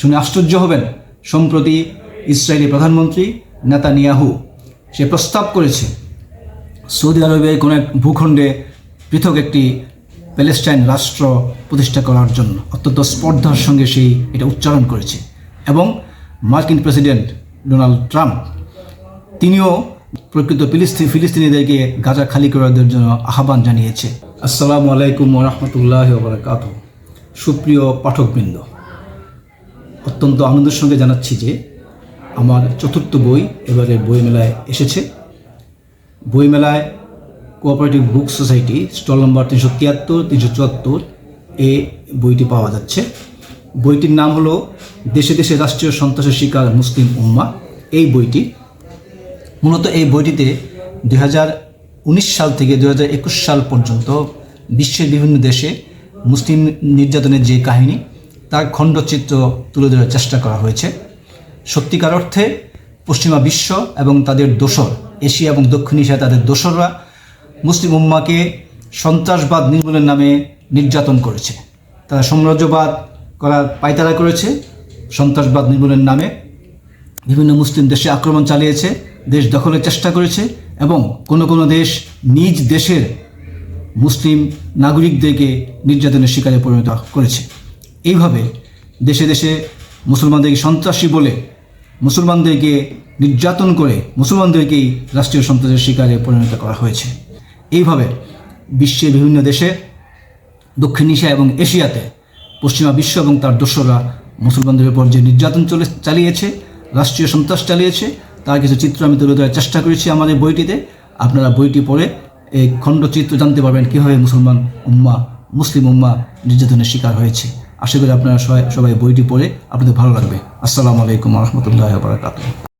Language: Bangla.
শুনে আশ্চর্য হবেন। সম্প্রতি ইসরায়েলি প্রধানমন্ত্রী নেতানিয়াহু সে প্রস্তাব করেছে, সৌদি আরবের কোনো এক ভূখণ্ডে পৃথক একটি প্যালেস্টাইন রাষ্ট্র প্রতিষ্ঠা করার জন্য অত্যন্ত স্পর্ধার সঙ্গে সেই এটা উচ্চারণ করেছে এবং মার্কিন প্রেসিডেন্ট ডোনাল্ড ট্রাম্প, তিনিও প্রকৃত ফিলিস্তিন ফিলিস্তিনিদেরকে গাজা খালি করে দেওয়ার জন্য আহ্বান জানিয়েছে। আসসালামু আলাইকুম রহমতুল্লাহ বরকাত সুপ্রিয় পাঠকবৃন্দ অত্যন্ত আনন্দের সঙ্গে জানাচ্ছি যে আমার চতুর্থ বই এবারে বইমেলায় এসেছে। বইমেলায় কোঅপারেটিভ বুক সোসাইটি স্টল নম্বর তিনশো তিয়াত্তর, তিনশো চুয়াত্তর এ বইটি পাওয়া যাচ্ছে। বইটির নাম হলো দেশে দেশে রাষ্ট্রীয় সন্ত্রাসের শিকার মুসলিম উম্মা। এই বইটি মূলত এই বইটিতে দু হাজার উনিশ সাল থেকে দু হাজার একুশ সাল পর্যন্ত বিশ্বের বিভিন্ন দেশে মুসলিম নির্যাতনের যে কাহিনী তার খণ্ডচিত্র তুলে ধরার চেষ্টা করা হয়েছে। সত্যিকার অর্থে পশ্চিমা বিশ্ব এবং তাদের দোসর, এশিয়া এবং দক্ষিণ এশিয়া তাদের দোসররা মুসলিম উম্মাকে সন্ত্রাসবাদ নির্মূলের নামে নির্যাতন করেছে। তারা সাম্রাজ্যবাদ করার পায়তারা করেছে, সন্ত্রাসবাদ নির্মূলের নামে। বিভিন্ন মুসলিম দেশে আক্রমণ চালিয়েছে, দেশ দখলের চেষ্টা করেছে এবং কোনো কোনো দেশ নিজ দেশের মুসলিম নাগরিকদেরকে নির্যাতনের শিকারে পরিণত করেছে। এইভাবে দেশে দেশে মুসলমানদেরকে সন্ত্রাসী বলে, মুসলমানদেরকে নির্যাতন করে মুসলমানদেরকেই রাষ্ট্রীয় সন্ত্রাসের শিকারে পরিণত করা হয়েছে। এইভাবে বিশ্বের বিভিন্ন দেশে, দক্ষিণ এশিয়া এবং এশিয়াতে, পশ্চিমা বিশ্ব এবং তার দোসররা মুসলমানদের উপর যে নির্যাতন চলে, চালিয়েছে, রাষ্ট্রীয় সন্ত্রাস চালিয়েছে, তার কিছু চিত্র আমি তুলে ধরার চেষ্টা করেছি আমাদের বইটিতে। আপনারা বইটি পড়ে এই খণ্ডচিত্র জানতে পারবেন কীভাবে মুসলমান উম্মা, মুসলিম উম্মা নির্যাতনের শিকার হয়েছে। আশা করি আপনারা সবাই বইটি পড়ে আপনাদের ভালো লাগবে। আসসালামু আলাইকুম রহমতুল্লাহ বারকাতুহ।